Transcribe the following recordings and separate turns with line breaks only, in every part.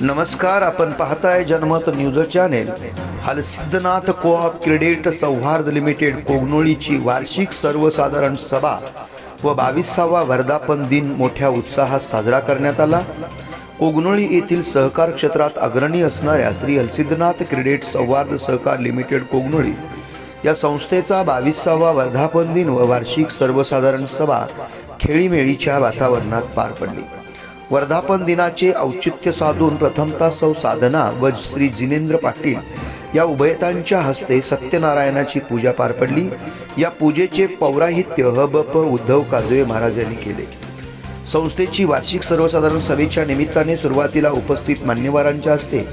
नमस्कार आपण पाहताय Janmat news channel. Halsiddhanath coop credit सौहार्द लिमिटेड कोगनोळीची वार्षिक सर्वसाधारण सभा व बावीसावा वर्धापन दिन मोठ्या उत्साहात साजरा करण्यात आला. कोगनोळी येथील सहकार क्षेत्रात अग्रणी असणाऱ्या श्री हलसिद्धनाथ क्रेडिट सौहार्द सहकार लिमिटेड कोगनोळी या संस्थेचा बावीसावा वर्धापन दिन व वार्षिक सर्वसाधारण सभा खेळीमेळीच्या वातावरणात पार पडली. वर्धापन दिनाचे औचित्य साधून प्रथमतः सौ साधना व श्री जिनेंद्र पाटील या उभयतांच्या हस्ते सत्यनारायणाची पूजा पार पडली. या पूजेचे पौराहित्य ह ब प उद्धव काजवे महाराज यांनी केले. संस्थेची वार्षिक सर्वसाधारण सभेच्या निमित्ताने सुरुवातीला उपस्थित मान्यवरांच्या हस्ते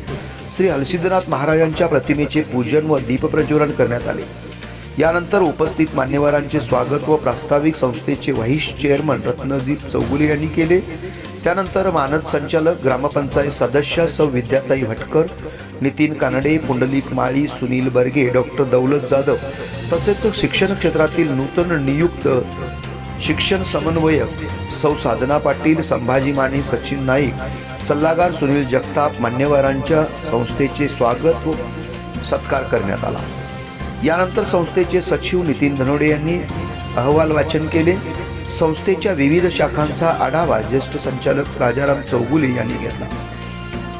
श्री हलसिद्धनाथ महाराजांच्या प्रतिमेचे पूजन व दीपप्रज्वलन करण्यात आले. यानंतर उपस्थित मान्यवरांचे स्वागत व प्रास्ताविक संस्थेचे व्हाईस चेअरमन रत्नदीप चौगुले यांनी केले. त्यानंतर मानद संचालक ग्रामपंचायत सदस्य सौ विद्याताई भटकर नितीन कानडे पुंडलिक माळी सुनील बर्गे डॉक्टर दौलत जाधव तसेच शिक्षण क्षेत्रातील नूतन नियुक्त शिक्षण समन्वयक सौ साधना पाटील संभाजी माने सचिन नाईक सल्लागार सुनील जगताप मान्यवरांच्या संस्थेचे स्वागत व सत्कार करण्यात आला. यानंतर संस्थेचे सचिव नितीन धनोडे यांनी अहवाल वाचन केले. संस्थेच्या विविध शाखांचा आढावा ज्येष्ठ संचालक राजाराम चौगुले यांनी घेतला.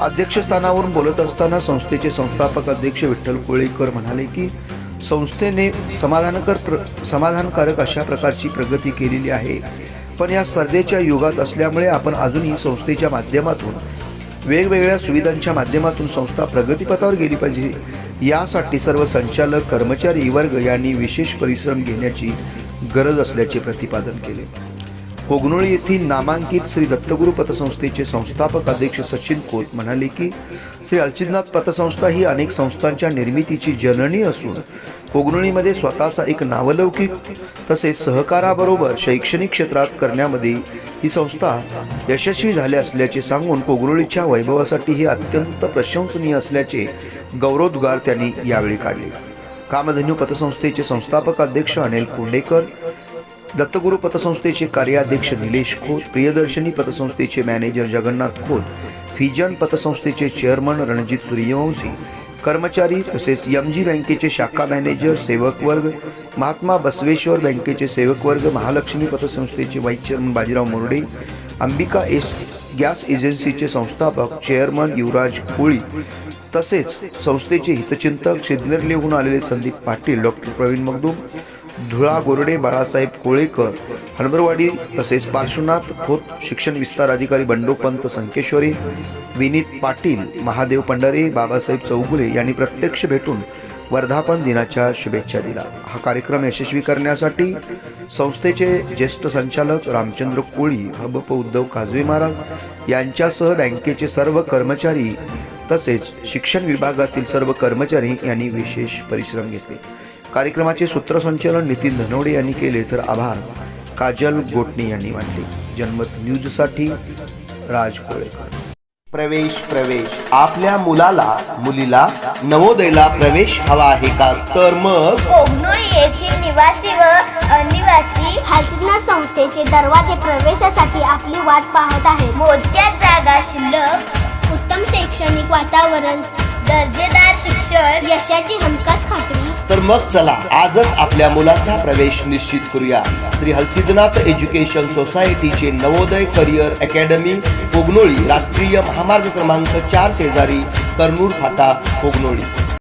अध्यक्षस्थानावरून बोलत असताना संस्थेचे संस्थापक अध्यक्ष विठ्ठल कोळेकर म्हणाले की संस्थेने समाधानकर प्र समाधानकारक अशा प्रकारची प्रगती केलेली आहे. पण या स्पर्धेच्या युगात असल्यामुळे आपण अजूनही संस्थेच्या माध्यमातून वेगवेगळ्या सुविधांच्या माध्यमातून संस्था प्रगतीपथावर गेली पाहिजे. यासाठी सर्व संचालक कर्मचारी वर्ग यांनी विशेष परिश्रम घेण्याची गरज असल्याचे प्रतिपादन केले. कोगनोळी येथील नामांकित श्री दत्तगुरू पतसंस्थेचे संस्थापक अध्यक्ष सचिन खोत म्हणाले की श्री अलचिदनाथ पतसंस्था ही अनेक संस्थांच्या निर्मितीची जननी असून कोगनोळीमध्ये स्वतःचा एक नावलौकिक तसेच सहकाराबरोबर शैक्षणिक क्षेत्रात करण्यामध्ये ही संस्था यशस्वी झाली असल्याचे सांगून कोगनोळीच्या वैभवासाठी ही अत्यंत प्रशंसनीय असल्याचे गौरवोद्गार त्यांनी यावेळी काढले. कामधेनू पतसंस्थेचे संस्थापक अध्यक्ष अनिल पुंडेकर दत्तगुरू पतसंस्थेचे कार्याध्यक्ष निलेश खोत प्रियदर्शनी पतसंस्थेचे मॅनेजर जगन्नाथ खोत फिजन पतसंस्थेचे चेअरमन रणजित सूर्यवंशी कर्मचारी तसेच एम जी बँकेचे शाखा मॅनेजर सेवक वर्ग महात्मा बसवेश्वर बँकेचे सेवक वर्ग Mahalakshmi पतसंस्थेचे vice chairman Bajirao Morde Ambika S gas एजन्सीचे संस्थापक चेअरमन युवराज कोळी तसेच संस्थेचे हितचिंतक सिद्नेरलेहून आलेले संदीप पाटील डॉक्टर प्रवीण मगदूम धुळा गोरडे बाळासाहेब कोळेकर हणबरवाडी तसेच पार्श्वनाथ खोत शिक्षण विस्तार अधिकारी बंडोपंत संकेश्वरी विनीत पाटील महादेव पंढरे बाबासाहेब चौगुले यांनी प्रत्यक्ष भेटून वर्धापन दिनाच्या शुभेच्छा दिला हा कार्यक्रम यशस्वी करण्यासाठी संस्थेचे ज्येष्ठ संचालक रामचंद्र कोळी हबप उद्धव काजवे महाराज यांच्यासह बँकेचे सर्व कर्मचारी तसेच शिक्षण विभागातील सर्व कर्मचारी यांनी विशेष परिश्रम घेतले. कार्यक्रमाचे सूत्रसंचालन नितीन धनोडे यांनी केले तर आभार. काजल गोटणे यांनी मांडले. जनमत न्यूजसाठी राज कोळेकर.
प्रवेश प्रवेश. आपल्या मुलाला मुलीला नवोदयला प्रवेश हवा आहे का? तर मग?
येथील निवासी व अनिवासी
हलसिद्धनाथ संस्थेचे दरवाजे प्रवेशासाठी आपली वाट पाहत आहेत.
मोजक्या जागा शिल्लक
उत्तम शैक्षणिक वातावरण
दर्जेदार शिक्षण
यशाची हमखास खात्री.
तर मग चला आजच आपल्या मुलाचा प्रवेश निश्चित करूया. श्री हलसिद्धनाथ एज्युकेशन सोसायटीचे नवोदय करिअर अकॅडमी पोगनोळी राष्ट्रीय महामार्ग क्रमांक चार शेजारी कर्नूर फाटा पोगनोळी